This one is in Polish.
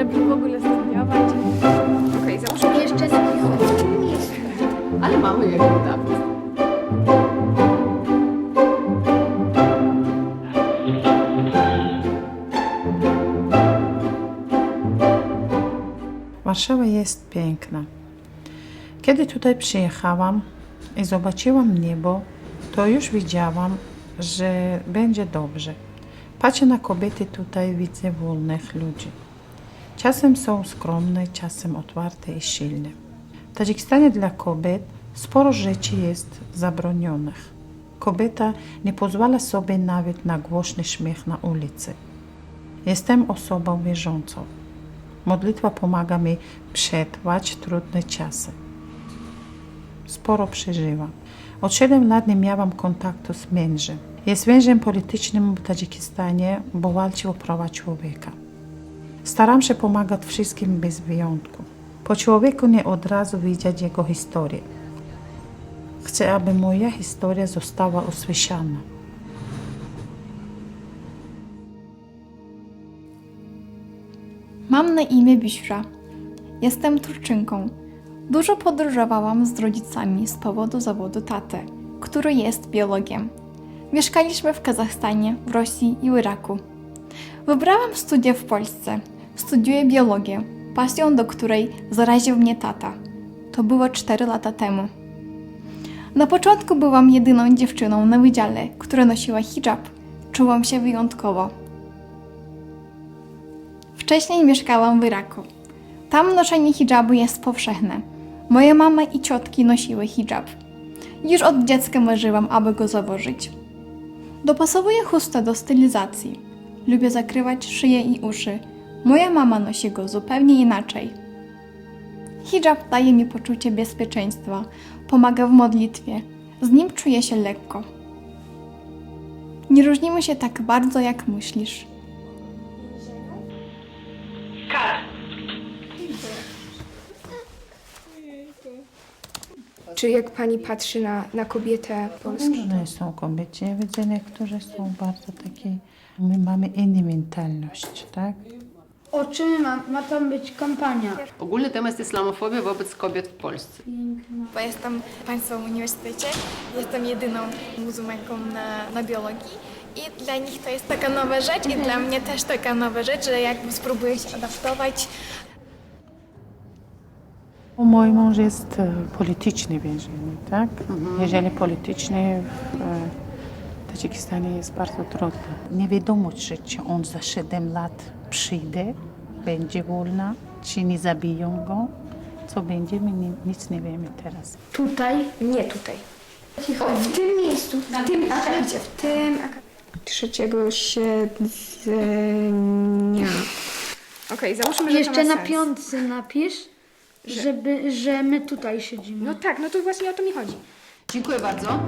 żeby w ogóle studiować. Okej, załóżmy. Jeszcze Ale mamy jakiś etap. Warszawa jest piękna. Kiedy tutaj przyjechałam i zobaczyłam niebo, to już wiedziałam, że będzie dobrze. Patrzę na kobiety tutaj, widzę wolnych ludzi. Czasem są skromne, czasem otwarte i silne. W Tadżykistanie dla kobiet sporo rzeczy jest zabronionych. Kobieta nie pozwala sobie nawet na głośny śmiech na ulicy. Jestem osobą wierzącą. Modlitwa pomaga mi przetrwać trudne czasy. Sporo przeżyłam. Od 7 lat nie miałam kontaktu z mężem. Jest więźniem politycznym w Tadżykistanie, bo walczy o prawa człowieka. Staram się pomagać wszystkim bez wyjątku. Po człowieku nie od razu widzieć jego historię. Chcę, aby moja historia została usłyszana. Mam na imię Biśra. Jestem Turczynką. Dużo podróżowałam z rodzicami z powodu zawodu taty, który jest biologiem. Mieszkaliśmy w Kazachstanie, w Rosji i Iraku. Wybrałam studia w Polsce. Studiuję biologię, pasją do której zaraził mnie tata. To było 4 lata temu. Na początku byłam jedyną dziewczyną na wydziale, która nosiła hijab. Czułam się wyjątkowo. Wcześniej mieszkałam w Iraku. Tam noszenie hijabu jest powszechne. Moja mama i ciotki nosiły hijab. Już od dziecka marzyłam, aby go założyć. Dopasowuję chustę do stylizacji. Lubię zakrywać szyję i uszy. Moja mama nosi go zupełnie inaczej. Hijab daje mi poczucie bezpieczeństwa, pomaga w modlitwie. Z nim czuję się lekko. Nie różnimy się tak bardzo, jak myślisz. Czy jak pani patrzy na, na kobietę polską? Różne są kobiety. Ja widzę, niektóre są bardzo takie. My mamy inną mentalność, tak? O czym ma, ma tam być kampania? Ogólny temat jest islamofobia wobec kobiet w Polsce. bo jestem w Państwowym Uniwersytecie, jestem jedyną muzułmanką na, na biologii i dla nich to jest taka nowa rzecz i dla mnie też taka nowa rzecz, że jakby spróbuję się adaptować. Mój mąż jest e, polityczny więzienie, tak? Jeżeli polityczny w e, Tadżykistanie jest bardzo trudno. Nie wiadomo, czy, czy on za 7 lat przyjdzie, będzie wolna, czy nie zabiją go. Co będzie, my nie, nic nie wiemy teraz. Tutaj. Nie tutaj. O, w tym miejscu, w tym akapicie, w tym akapicie. Trzeciego siedzenia. Okej, załóżmy, że Jeszcze to ma na sens. piątce napisz, żeby, że my tutaj siedzimy. No tak, no to właśnie o to mi chodzi. Dziękuję bardzo.